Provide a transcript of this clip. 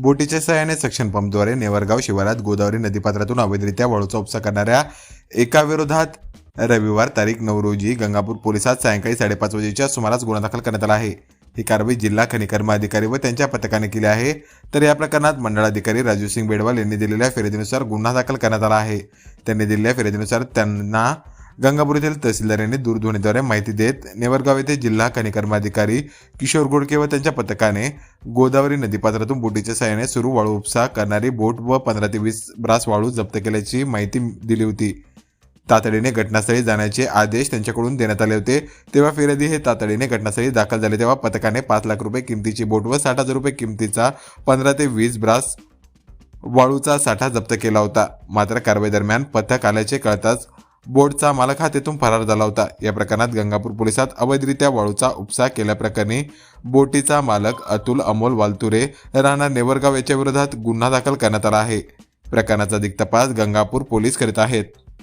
बोटीच्या सहाय्याने सक्शन पंपद्वारे नेवरगाव शिवारात गोदावरी नदीपात्रातून अवैधरित्या वाळूचा उपसा करणाऱ्या एका विरोधात रविवार तारीख नऊ रोजी गंगापूर पोलिसात सायंकाळी साडेपाच वाजेच्या सुमारास गुन्हा दाखल करण्यात आला आहे. ही कारवाई जिल्हा खनिकर्म अधिकारी व त्यांच्या पथकाने केली आहे. तर या प्रकरणात मंडळाधिकारी राजू सिंग बेडवाल यांनी दिलेल्या फिर्यादीनुसार गुन्हा दाखल करण्यात आला आहे. त्यांनी दिलेल्या फिर्यादीनुसार त्यांना गंगापूर येथील तहसीलदार यांनी दूरध्वनीद्वारे माहिती देत नेवरगाव येथे जिल्हा खनिकर्माधिकारी किशोर गोडके व त्यांच्या पथकाने गोदावरी नदीपात्रातून बोटीच्या सहाय्याने सुरू वाळू उपसा करणारी बोट व पंधरा ते वीस ब्रास वाळू जप्त केल्याची माहिती दिली होती. तातडीने घटनास्थळी जाण्याचे आदेश त्यांच्याकडून देण्यात आले होते. तेव्हा फिर्यादी हे तातडीने घटनास्थळी दाखल झाले तेव्हा पथकाने पाच लाख रुपये किमतीची बोट व साठ हजार रुपये किमतीचा पंधरा ते वीस ब्रास वाळूचा साठा जप्त केला होता. मात्र कारवाई दरम्यान पथक आल्याचे कळताच बोटचा मालक हा तेथून फरार झाला होता. या प्रकरणात गंगापूर पोलिसात अवैधरित्या वाळूचा उपसा केल्याप्रकरणी बोटीचा मालक अतुल अमोल वालतुरे राहणार नेवरगाव याच्या विरोधात गुन्हा दाखल करण्यात आला आहे. प्रकरणाचा अधिक तपास गंगापूर पोलीस करीत आहेत.